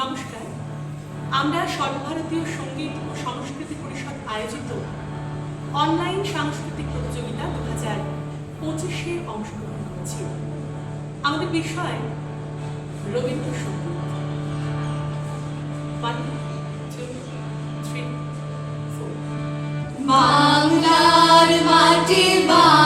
নমস্কার। আমরা সর্বভারতীয় সংগীত ও সংস্কৃতি পরিষদ আয়োজিত অনলাইন সাংস্কৃতিক প্রতিযোগিতা দু হাজার পঁচিশে অংশগ্রহণ করেছি। আমাদের বিষয় রবীন্দ্রসঙ্গীত বাংলার মাটি বা